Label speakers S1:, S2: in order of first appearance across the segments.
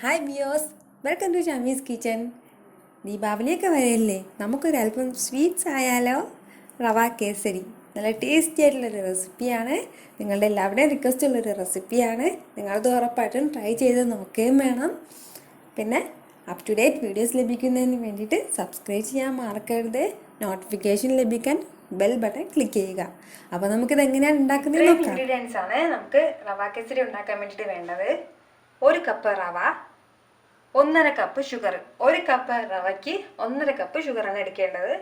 S1: Hi ബിയോസ് welcome to Shami's kitchen ദീപാവലിയൊക്കെ വരെയല്ലേ? നമുക്കൊരല്പം സ്വീറ്റ്സ് ആയാലോ? റവ കേസരി. നല്ല ടേസ്റ്റി ആയിട്ടുള്ളൊരു റെസിപ്പിയാണ് നിങ്ങളുടെ എല്ലാവരുടെയും റിക്വസ്റ്റ് ഉള്ളൊരു റെസിപ്പിയാണ് നിങ്ങളത് ഉറപ്പായിട്ടും ട്രൈ ചെയ്ത് നോക്കുകയും വേണം. പിന്നെ അപ് ടു ഡേറ്റ് വീഡിയോസ് ലഭിക്കുന്നതിന് വേണ്ടിയിട്ട് സബ്സ്ക്രൈബ് ചെയ്യാൻ മറക്കരുത്. നോട്ടിഫിക്കേഷൻ ലഭിക്കാൻ ബെൽ ബട്ടൺ ക്ലിക്ക് ചെയ്യുക. അപ്പോൾ നമുക്കിത് എങ്ങനെയാണ് ഉണ്ടാക്കുന്നത്
S2: ഇൻഗ്രീഡിയൻസ് ആണ് നമുക്ക് റവ കേസരി ഉണ്ടാക്കാൻ വേണ്ടിയിട്ട് വേണ്ടത്. ഒരു കപ്പ് റവ ഒന്നര കപ്പ് ഷുഗർ ഒരു കപ്പ് റവയ്ക്ക് ഒന്നര കപ്പ് ഷുഗറാണ് എടുക്കേണ്ടത്.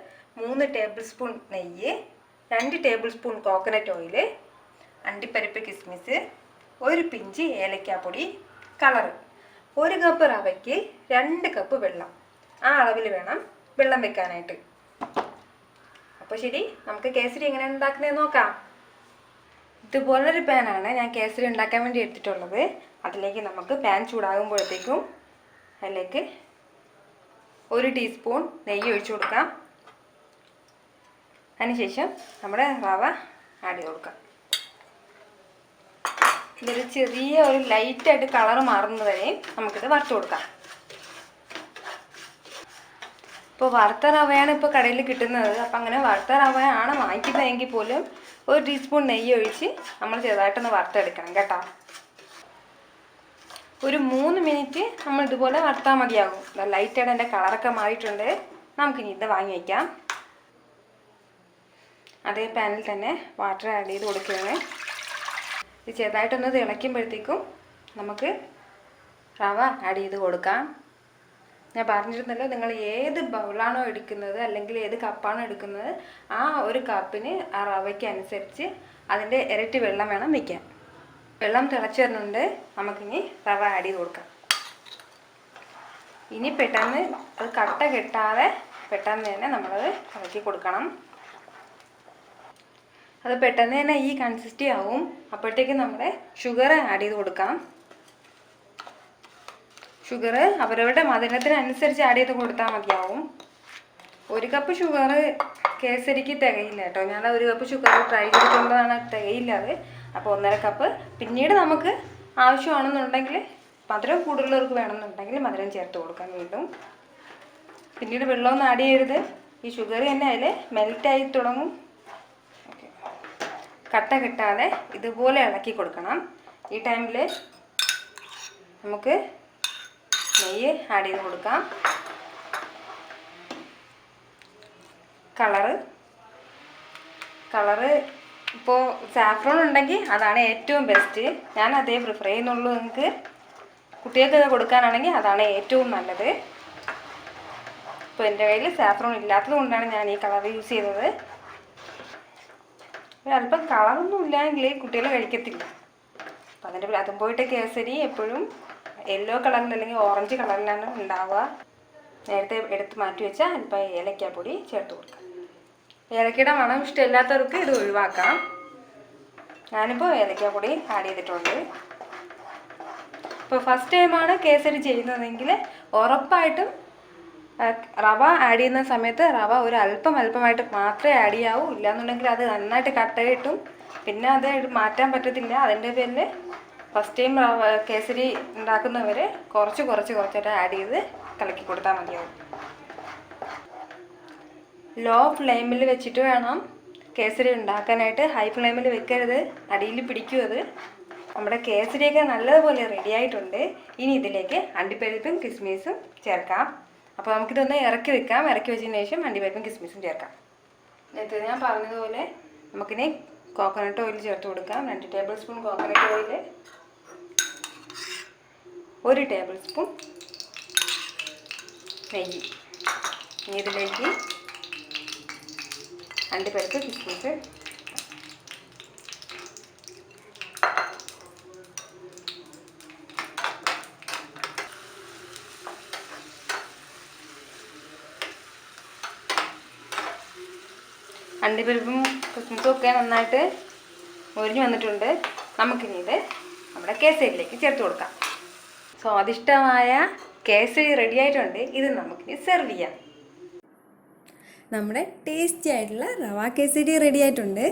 S2: മൂന്ന് ടേബിൾ സ്പൂൺ നെയ്യ് രണ്ട് ടേബിൾ സ്പൂൺ കോക്കനട്ട് ഓയിൽ അണ്ടിപ്പരിപ്പ് കിസ്മിസ് ഒരു പിഞ്ച് ഏലക്കാപ്പൊടി കളർ ഒരു കപ്പ് റവയ്ക്ക് രണ്ട് കപ്പ് വെള്ളം. ആ അളവിൽ വേണം വെള്ളം വെക്കാനായിട്ട്. അപ്പോൾ ശരി നമുക്ക് കേസരി എങ്ങനെ ഉണ്ടാക്കുന്നത് നോക്കാം. ഇതുപോലൊരു പാനാണ് ഞാൻ കേസരി ഉണ്ടാക്കാൻ വേണ്ടി എടുത്തിട്ടുള്ളത്. അതിലേക്ക് നമുക്ക് പാൻ ചൂടാകുമ്പോഴത്തേക്കും അതിലേക്ക് ഒരു ടീസ്പൂൺ നെയ്യ് ഒഴിച്ചു കൊടുക്കാം. അതിനുശേഷം നമ്മുടെ റവ ആഡ് ചെയ്ത് കൊടുക്കാം. ഇതൊരു ചെറിയ ഒരു ലൈറ്റായിട്ട് കളർ മാറുന്നത് വരെയും നമുക്കിത് വറുത്ത് കൊടുക്കാം. ഇപ്പോൾ വറുത്ത റവയാണ് ഇപ്പോൾ കടയിൽ കിട്ടുന്നത്. അപ്പം അങ്ങനെ വറുത്ത റവയാണ് വാങ്ങിക്കുന്നതെങ്കിൽ പോലും ഒരു ടീസ്പൂൺ നെയ്യ് ഒഴിച്ച് നമ്മൾ ചെറുതായിട്ടൊന്ന് വറുത്തെടുക്കണം കേട്ടോ. ഒരു മൂന്ന് മിനിറ്റ് നമ്മൾ ഇതുപോലെ വറുത്താൽ മതിയാകും. ലൈറ്റായിട്ട് എന്റെ കളറൊക്കെ മാറിയിട്ടുണ്ട്. നമുക്കിനി ഇത് വാങ്ങി വയ്ക്കാം അതേ പാനിൽ തന്നെ വാട്ടർ ആഡ് ചെയ്ത് കൊടുക്കുകയാണ്. ഇത് ചെറുതായിട്ടൊന്ന് തിളയ്ക്കുമ്പോഴത്തേക്കും നമുക്ക് റവ ആഡ് ചെയ്ത് കൊടുക്കാം. ഞാൻ പറഞ്ഞിരുന്നല്ലോ നിങ്ങൾ ഏത് ബൗളാണോ എടുക്കുന്നത് അല്ലെങ്കിൽ ഏത് കപ്പാണോ എടുക്കുന്നത് ആ ഒരു കപ്പിന് ആ റവയ്ക്ക് അനുസരിച്ച് അതിന്റെ ഇരട്ടി വെള്ളം വേണം വയ്ക്കാൻ. വെള്ളം തിളച്ച് വരുന്നുണ്ട് നമുക്കിനി റവ ആഡ് ചെയ്ത് കൊടുക്കാം. ഇനി പെട്ടെന്ന് അത് കട്ട കെട്ടാതെ പെട്ടെന്ന് തന്നെ നമ്മളത് ഇളക്കി കൊടുക്കണം. അത് പെട്ടെന്ന് തന്നെ ഈ കൺസിസ്റ്റി ആവും. അപ്പോഴത്തേക്കും നമ്മുടെ ഷുഗർ ആഡ് ചെയ്ത് കൊടുക്കാം. ഷുഗർ അവരവരുടെ മധുരത്തിനനുസരിച്ച് ആഡ് ചെയ്ത് കൊടുത്താൽ മതിയാവും. ഒരു കപ്പ് ഷുഗർ കേസരിക്ക് തികയില്ല കേട്ടോ. ഞാൻ ഒരു കപ്പ് ഷുഗർ ട്രൈ ചെയ്തിട്ടുള്ളതാണ് തികയില്ല അത്. അപ്പോൾ ഒന്നര കപ്പ് പിന്നീട് നമുക്ക് ആവശ്യമാണെന്നുണ്ടെങ്കിൽ മധുരം കൂടുതലുള്ളവർക്ക് വേണമെന്നുണ്ടെങ്കിൽ മധുരം ചേർത്ത് കൊടുക്കാൻ വീണ്ടും. പിന്നീട് വെള്ളമൊന്നും ആഡ് ചെയ്യരുത്. ഈ ഷുഗർ തന്നെ അതിൽ മെൽറ്റായി തുടങ്ങും. കട്ട കിട്ടാതെ ഇതുപോലെ ഇളക്കി കൊടുക്കണം. ഈ ടൈമിൽ നമുക്ക് നെയ്യ് ആഡ് ചെയ്ത് കൊടുക്കാം. കളറ് കളറ് ഇപ്പോൾ സാഫ്രോൺ ഉണ്ടെങ്കിൽ അതാണ് ഏറ്റവും ബെസ്റ്റ് ഞാൻ അതേ പ്രിഫർ ചെയ്യുന്നുള്ളൂ നിങ്ങൾക്ക്. കുട്ടികൾക്ക് കൊടുക്കാനാണെങ്കിൽ അതാണ് ഏറ്റവും നല്ലത്. ഇപ്പോൾ എന്റെ കയ്യിൽ സാഫ്രോൺ ഇല്ലാത്തത് കൊണ്ടാണ് ഞാൻ ഈ കളർ യൂസ് ചെയ്തത്. അല്പം കളറൊന്നും ഇല്ലെങ്കിൽ കുട്ടികൾ കഴിക്കത്തില്ല. അപ്പം അതിന്റെ അതും പോയിട്ട് കേസരി എപ്പോഴും യെല്ലോ കളറിൽ അല്ലെങ്കിൽ ഓറഞ്ച് കളറിലാണ് ഉണ്ടാവുക. നേരത്തെ എടുത്ത് മാറ്റി വെച്ചാൽ അല്പം ഏലക്കാപ്പൊടി ചേർത്ത് കൊടുക്കാം. ഏലക്കയുടെ മണം ഇഷ്ടമില്ലാത്തവർക്ക് ഇത് ഒഴിവാക്കാം. ഞാനിപ്പോൾ ഏലക്കാപ്പൊടി ആഡ് ചെയ്തിട്ടുണ്ട്. ഇപ്പോൾ ഫസ്റ്റ് ടൈമാണ് കേസരി ചെയ്യുന്നതെങ്കിൽ ഉറപ്പായിട്ടും റവ ആഡ് ചെയ്യുന്ന സമയത്ത് റവ ഒരു അല്പം അല്പമായിട്ട് മാത്രമേ ആഡ് ചെയ്യാവൂ. ഇല്ലാന്നുണ്ടെങ്കിൽ അത് നന്നായിട്ട് കട്ട കിട്ടും പിന്നെ അത് മാറ്റാൻ പറ്റത്തില്ല. അതിന്റെ പേരിൽ ഫസ്റ്റ് ടൈം കേസരി ഉണ്ടാക്കുന്നവർ കുറച്ച് കുറച്ച് കുറച്ചായിട്ട് ആഡ് ചെയ്ത് കലക്കി കൊടുത്താൽ മതിയാവും. ലോ ഫ്ലെയിമിൽ വെച്ചിട്ട് വേണം കേസരി ഉണ്ടാക്കാനായിട്ട്. ഹൈ ഫ്ലെയിമിൽ വെക്കരുത്. അടിയിൽ പിടിക്കും അത്. നമ്മുടെ കേസരിയൊക്കെ നല്ലതുപോലെ റെഡി ആയിട്ടുണ്ട്. ഇനി ഇതിലേക്ക് അണ്ടിപ്പരിപ്പും കിസ്മിസും ചേർക്കാം. അപ്പോൾ നമുക്കിതൊന്ന് ഇറക്കി വെക്കാം. ഇറക്കി വെച്ചതിന് ശേഷം അണ്ടിപ്പരിപ്പും കിസ്മിസും ചേർക്കാം. നേരത്തെ ഞാൻ പറഞ്ഞതുപോലെ നമുക്കിനി കോക്കനട്ട് ഓയിൽ ചേർത്ത് കൊടുക്കാം. രണ്ട് ടേബിൾ സ്പൂൺ കോക്കനട്ട് ഓയിൽ ഒരു ടേബിൾ സ്പൂൺ നെയ്യ്. ഇനി ഇതിലേക്ക് രണ്ട് പേർക്ക് കിസ്മിസ്. അണ്ടിപ്പരിപ്പും ക്രിസ്മസും ഒക്കെ നന്നായിട്ട് ഒരിഞ്ഞു വന്നിട്ടുണ്ട്. നമുക്കിനി ഇത് നമ്മുടെ കേസരിയിലേക്ക് ചേർത്ത് കൊടുക്കാം. സ്വാദിഷ്ടമായ കേസരി റെഡി ആയിട്ടുണ്ട്. ഇത് നമുക്കിനി സെർവ് ചെയ്യാം.
S1: നമ്മുടെ ടേസ്റ്റി ആയിട്ടുള്ള റവ കേസരി റെഡി ആയിട്ടുണ്ട്.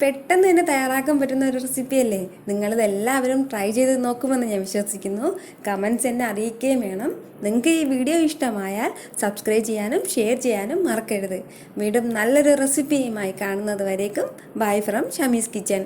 S1: പെട്ടെന്ന് തന്നെ തയ്യാറാക്കാൻ പറ്റുന്ന ഒരു റെസിപ്പി അല്ലേ? നിങ്ങളിത് എല്ലാവരും ട്രൈ ചെയ്ത് നോക്കുമെന്ന് ഞാൻ വിശ്വസിക്കുന്നു. കമൻസ് എന്നെ അറിയിക്കുകയും വേണം. നിങ്ങൾക്ക് ഈ വീഡിയോ ഇഷ്ടമായാൽ സബ്സ്ക്രൈബ് ചെയ്യാനും ഷെയർ ചെയ്യാനും മറക്കരുത്. വീണ്ടും നല്ലൊരു റെസിപ്പിയുമായി കാണുന്നത് വരേക്കും. Bye from Shamees kitchen